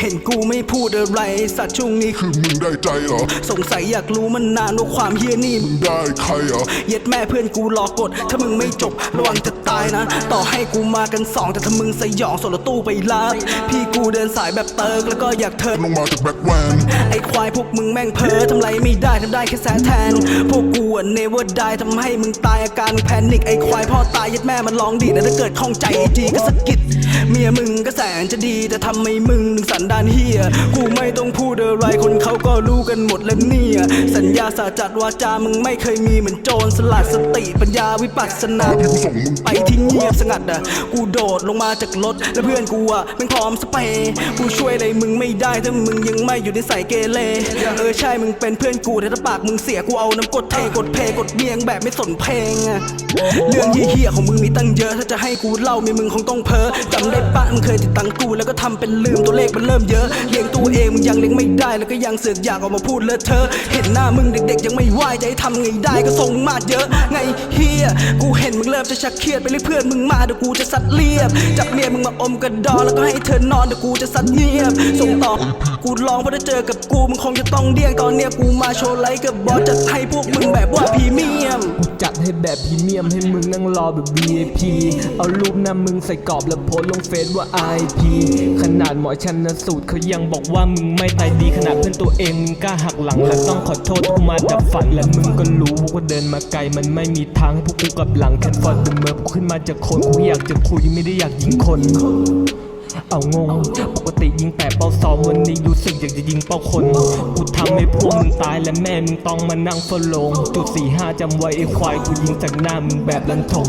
เห็นกูไม่พูดอะไร สัตว์ช่วงนี้คือคือมึงได้ใจเหรอ สงสัยอยากรู้มันนานว่าความเฮี้ยนี่มึงได้ใครเหรอ เย็ดแม่เพื่อนกูรอกด ถ้ามึงไม่จบระวังจะตายนะ ต่อให้กูมากันสองแต่ถ้ามึงสยองส่งรถตู้ไปรับพี่กูเดินสายแบบเติร์กแล้วก็อยากเทิร์นลงมาจากแบ็คแวนไอ้ควายพวกมึงแม่งเพ้อทำไรไม่ได้ทำได้แค่แสนแทน พวกกูอะ never die ทำให้มึงตายอาการแพนิคไอ้ควายพ่อตายยัดแม่มันร้องดีนะถ้าเกิดข้องใจไอจีก็สะกิด เมียมึงก็แสนจะดีแต่ทำไมมึงถึงสันดานเฮียกูไม่ต้องพูดอะไรคนเขาก็รู้กันหมดแล้วเนี่ย สัญญาสาจัดวาจามึงไม่เคยมีเหมือนโจรสลัดสติปัญญาวิปัสสนาพี่กูส่งมึงไปที่เงียบสงัดอะกูโดดลงมาจากรถแล้วเพื่อนกูอะม่งพร้อมสเปรย์กูช่วยอะไรมึงไม่ได้ถ้ามึงยังไม่อยู่ในสายเกเรเออใช่มึงเป็นเพื่อนกูแต่ถ้าปากมึงเสียกูเอาน้ำกดเทกดเพกดเบียงแบบไม่สนเพลงเรื่องเหี้ยๆของมึงมีตั้งเยอะถ้าจะให้กูเล่ามีมึงคงต้องเพ้อจำได้ปะมึงเคยติดตังกูแล้วก็ทำเป็นลืมตัวเลขมันเริ่มเยอะเลี้ยงตัวเองมึงยังเลี้ยงไม่ได้แล้วก็ยังเสือกอยากออกมาพูดเลอะเทอะเห็นหน้ามึงเด็กๆ ยังไม่ไหวจะให้ทำไงได้ก็ทรงมาเยอะ ยกูเห็นมึงเริ่มจะชักเครียดไปเรียกเพื่อนมึงมาเดี๋ยวกูจะซัดเรียบ จับเมียมึงมาอมกระดอแล้วก็ให้เธอนอนเดี๋ยวกูจะซัดเงียบ ส่งต่อกูร้องเพราะได้เจอกับกูมึงคงจะต้องเดี่ยงตอนเนี้ยกูมาโชว์ไลฟ์กับบอสจัดให้พวกมึงแบบว่าพรีเมียม จัดให้แบบพรีเมียมให้มึงนั่งรอแบบ VIP เอารูปหน้ามึงใส่กรอบแล้วโพสลงเฟซว่า IP ขนาดหมอชันสูตรเขายังบอกว่ามึงไม่ตายดีขนาดเพื่อนตัวเองมึงกล้าหักหลังและต้องขอโทษกูมาจากฝันและมึงก็รู้ว่าเดินมาไกลมันไม่มีทางให้พวกกูกับหลังแค่ฟอร์ดเมอร์กูขึ้นมาจากคนกูอยากจะคุยไม่ได้อยากยิงคน เอางง ปกติยิงแปะเป้าสองวันนี้รู้สึกอยากจะยิงเป้าคน กูทำให้พวกมึงตายและแม่มึงต้องมานั่งฝาโลงจุดสี่ห้าจำไว้ไอ้ควายกูยิงจากหน้ามึงแบบลันทม